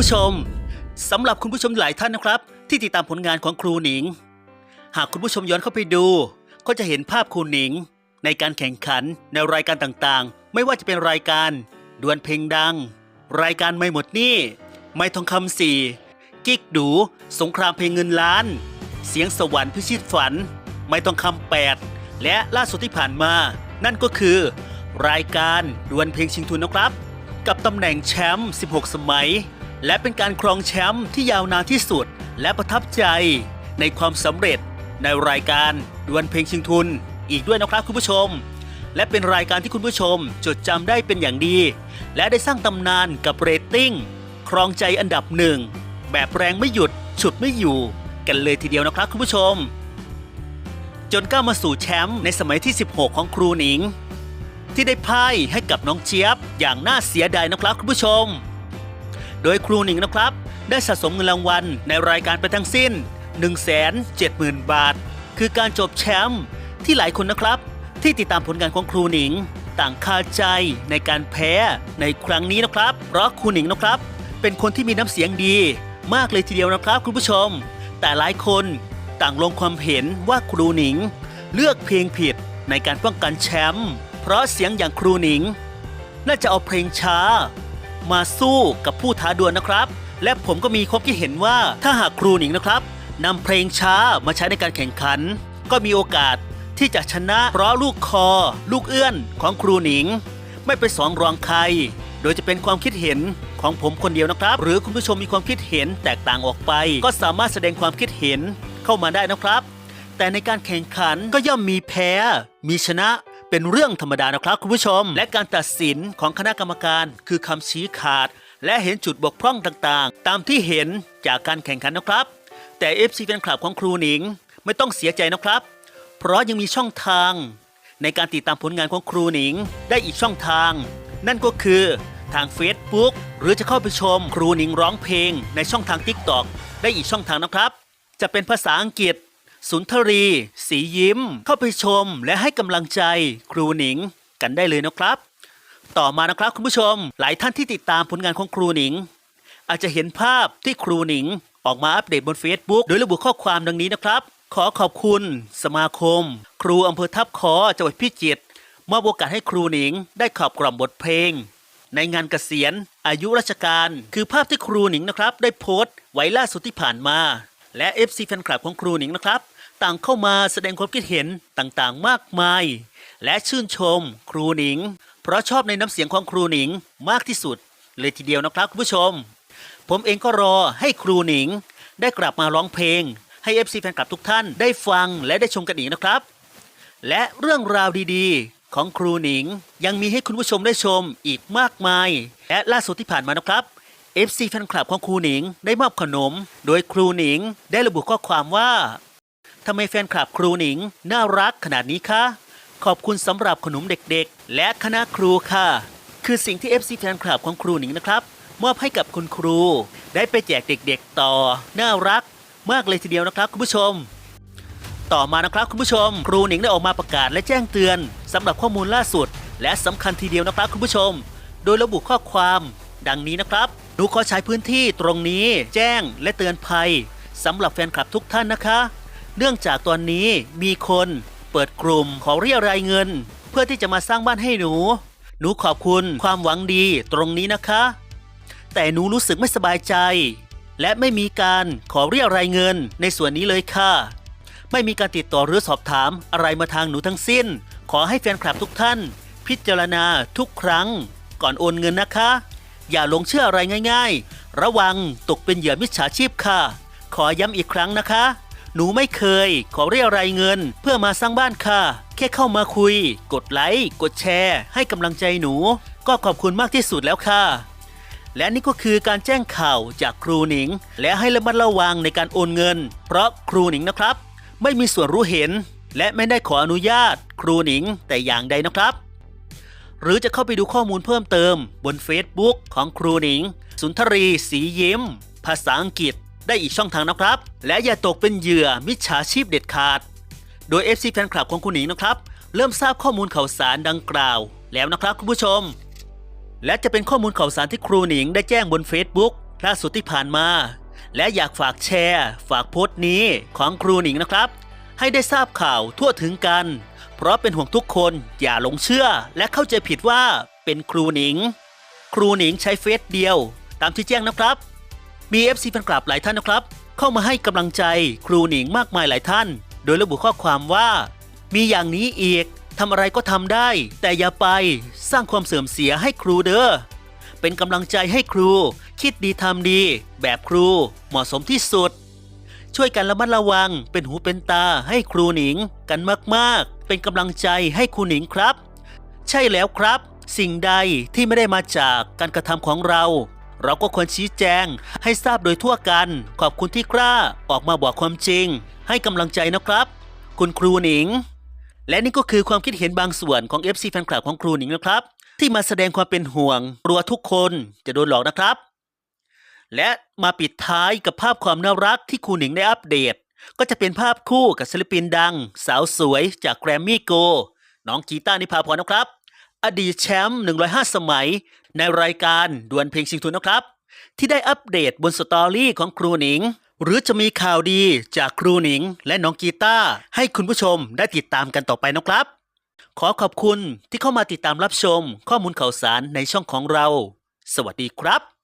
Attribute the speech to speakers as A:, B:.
A: ผู้ชมสำหรับคุณผู้ชมหลายท่านนะครับ ที่ติดตามผลงานของครูหนิง หากคุณผู้ชมย้อนเข้าไปดู ก็จะเห็นภาพครูหนิง ในการแข่งขันในรายการต่างๆ ไม่ว่าจะเป็นรายการดวลเพลงดัง รายการไม่หมดหนี้ไม่ทองคำสี่กิ๊กดู สงครามเพลงเงินล้าน เสียงสวรรค์พิชิตฝัน ไม่ต้องคำแปดและล่าสุดที่ผ่านมา นั่นก็คือ รายการดวลเพลงชิงทุนนะครับ กับตำแหน่งแชมป์ 16 สมัย และเป็นการครองแชมป์ที่ยาวนานที่สุด และประทับใจในความสำเร็จในรายการดวลเพลงชิงทุน อีกด้วยนะครับคุณผู้ชม และเป็นรายการที่คุณผู้ชมจดจำได้เป็นอย่างดี และได้สร้างตำนานกับเรตติ้งครองใจอันดับหนึ่งแบบแรงไม่หยุดฉุดไม่อยู่ กันเลยทีเดียวนะครับคุณผู้ชม จนก้าวมาสู่แชมป์ในสมัยที่ 16 ของครูหนิง ที่ได้พ่ายให้กับน้องเจี๊ยบอย่างน่าเสียดายนะครับคุณผู้ชม โดยครูหนิงนะครับ ได้สะสมเงินรางวัลในรายการไปทั้งสิ้น 170,000 บาท คือการจบแชมป์ที่หลายคนนะครับ ที่ติดตามผลงานของครูหนิง ต่างคาใจในการแพ้ในครั้งนี้นะครับ เพราะครูหนิงนะครับ เป็นคนที่มีน้ำเสียงดี มากเลยทีเดียวนะครับ คุณผู้ชม แต่หลายคนต่างลงความเห็นว่าครูหนิง เลือกเพลงผิดในการป้องกันแชมป์เพราะเสียงอย่างครูหนิง น่าจะเอาเพลงช้า มาสู้กับผู้ท้าดวลนะครับ และผมก็มีความคิดเห็นว่าถ้าหากครูหนิงนะครับนำเพลงช้ามาใช้ในการแข่งขัน ก็มีโอกาสที่จะชนะเพราะลูกคอ ลูกเอื้อนของครูหนิง ไม่ไปสองรองใคร โดยจะเป็นความคิดเห็นของผมคนเดียวนะครับ หรือคุณผู้ชมมีความคิดเห็นแตกต่างออกไป ก็สามารถแสดงความคิดเห็นเข้ามาได้นะครับ แต่ในการแข่งขันก็ย่อมมีแพ้ มีชนะ เป็นเรื่องธรรมดานะครับคุณผู้ชม และการตัดสินของคณะกรรมการคือคำชี้ขาด และเห็นจุดบกพร่องต่างๆ ตามที่เห็นจากการแข่งขันนะครับ แต่ FC แฟนคลับของครูหนิงไม่ต้องเสียใจนะครับ เพราะยังมีช่องทาง ในการติดตามผลงานของครูหนิงได้อีกช่องทาง นั่นก็คือทาง Facebook หรือจะเข้าไปชมครูหนิงร้องเพลงในช่องทาง TikTok ได้อีกช่องทางนะครับ จะเป็นภาษาอังกฤษ สุนทรี สียิ้ม เข้าไปชม และให้กำลังใจครูหนิงกันได้เลยนะครับ ต่อมานะครับคุณผู้ชม หลายท่านที่ติดตามผลงานของครูหนิง อาจจะเห็นภาพที่ครูหนิง ออกมาอัปเดตบน Facebook โดยระบุข้อความดังนี้นะครับ ขอขอบคุณ สมาคม ครูอำเภอทับคอจังหวัดพิจิตรมอบโอกาสให้ครูหนิง ได้ขับกล่อมบทเพลง ในงานเกษียณ อายุราชการ คือภาพที่ครูหนิงนะครับ ได้โพสต์ไว้ล่าสุดที่ผ่านมา และ FC แฟนคลับของครูหนิงนะครับ ต่างเข้ามาแสดงความคิดเห็นต่างๆ มากมาย และชื่นชมครูหนิง เพราะชอบในน้ำเสียงของครูหนิงมากที่สุด เลยทีเดียวนะครับคุณผู้ชม ผมเองก็รอให้ครูหนิง ได้กลับมาร้องเพลง ให้ FC แฟนคลับทุกท่านได้ฟังและได้ชมกันอีกนะครับ และเรื่องราวดีๆ ของครูหนิง ยังมีให้คุณผู้ชมได้ชมอีกมากมาย และล่าสุดที่ผ่านมานะครับ FC แฟนคลับของครูหนิงได้มอบขนม โดยครูหนิงได้ระบุข้อความว่าทำไมแฟนคลับครูหนิงน่ารักขนาดนี้คะขอบคุณสำหรับขนมเด็กๆ และคณะครูค่ะ คือสิ่งที่ FC แฟนคลับของครูหนิงนะครับ มอบให้กับคุณครู ได้ไปแจกเด็กๆ ต่อ น่ารัก มากเลยทีเดียวนะครับคุณผู้ชม ต่อมานะครับคุณผู้ชม ครูหนิงได้ออกมาประกาศและแจ้งเตือนสำหรับข้อมูลล่าสุด และสำคัญทีเดียวนะครับคุณผู้ชม โดยระบุข้อความ ดังนี้นะครับ นูขอใช้พื้นที่ตรงนี้แจ้งและเตือนภัยสำหรับแฟนคลับทุกท่านนะคะ เนื่องจากตอนนี้มีคนเปิดกลุ่มขอเรียรายเงิน เพื่อที่จะมาสร้างบ้านให้หนู หนูขอบคุณความหวังดีตรงนี้นะคะ แต่หนูรู้สึกไม่สบายใจ และไม่มีการขอเรียรายเงินในส่วนนี้เลยค่ะ ไม่มีการติดต่อหรือสอบถามอะไรมาทางหนูทั้งสิ้น ขอให้แฟนคลับทุกท่าน พิจารณาทุกครั้ง ก่อนโอนเงินนะคะ อย่าหลงเชื่ออะไรง่ายๆ ระวังตกเป็นเหยื่อมิจฉาชีพค่ะ ขอย้ำอีกครั้งนะคะ หนูไม่เคย ขอเรียรายเงินเพื่อมาสร้างบ้านค่ะ แค่เข้ามาคุย กดไลค์กดแชร์ ให้กำลังใจหนู ก็ขอบคุณมากที่สุดแล้วค่ะและนี่ก็คือการแจ้งข่าวจากครูหนิง และให้ระมัดระวังในการโอนเงิน เพราะครูหนิงนะครับ ไม่มีส่วนรู้เห็น และไม่ได้ขออนุญาต ครูหนิงแต่อย่างใดนะครับ หรือจะเข้าไปดูข้อมูลเพิ่มเติม บน Facebook ของครูหนิง สุนทรี สียิ้ม ภาษาอังกฤษ ได้อีกช่องทางนะครับ และอย่าตกเป็นเหยื่อมิจฉาชีพเด็ดขาด โดย FC แฟนคลับของคุณหนิงนะครับ เริ่มทราบข้อมูลข่าวสารดังกล่าว แล้วนะครับคุณผู้ชม และจะเป็นข้อมูลข่าวสารที่ครูหนิง ได้แจ้งบน Facebook ล่าสุดที่ผ่านมา และอยากฝากแชร์ ฝากโพสต์นี้ของครูหนิงนะครับ ให้ได้ทราบข่าวทั่วถึงกัน เพราะเป็นห่วงทุกคนอย่าหลงเชื่อ และเข้าใจผิดว่าเป็นครูหนิง ครูหนิงใช้เฟซเดียว ตามที่แจ้งนะครับ มี FC แฟนคลับหลายท่านนะครับ เข้ามาให้กำลังใจครูหนิงมากมายหลายท่าน โดยระบุข้อความว่า มีอย่างนี้อีกทำอะไรก็ทำได้ แต่อย่าไปสร้างความเสื่อมเสียให้ครูเด้อเป็นกำลังใจให้ครู คิดดีทำดี แบบครูเหมาะสมที่สุด ช่วยกันระมัดระวังเป็นหูเป็นตาให้ครูหนิงกันมากๆ เป็นกำลังใจให้ครูหนิงครับ ใช่แล้วครับ สิ่งใดที่ไม่ได้มาจากการกระทำของเรา เราก็ควรชี้แจงให้ทราบโดยทั่วกัน ขอบคุณที่กล้าออกมาบอกความจริง ให้กำลังใจนะครับ คุณครูหนิง และนี่ก็คือความคิดเห็นบางส่วนของ FC แฟนคลับของครูหนิงนะครับ ที่มาแสดงความเป็นห่วงกลัวทุกคนจะโดนหลอกนะครับและมาปิดท้ายกับภาพความน่ารักที่ครูหนิงได้อัปเดต ก็จะเป็นภาพคู่กับศิลปินดัง สาวสวยจากแกรมมี่โก น้องกีตาร์นิพาพรนะครับ อดีตแชมป์ 105 สมัย ในรายการดวลเพลงชิงทุนนะครับ ที่ได้อัปเดตบนสตอรี่ของครูหนิง หรือจะมีข่าวดีจากครูหนิง และน้องกีตาให้คุณผู้ชมได้ติดตามกันต่อไปนะครับ ขอขอบคุณที่เข้ามาติดตามรับชมข้อมูลข่าวสารในช่องของเรา สวัสดีครับ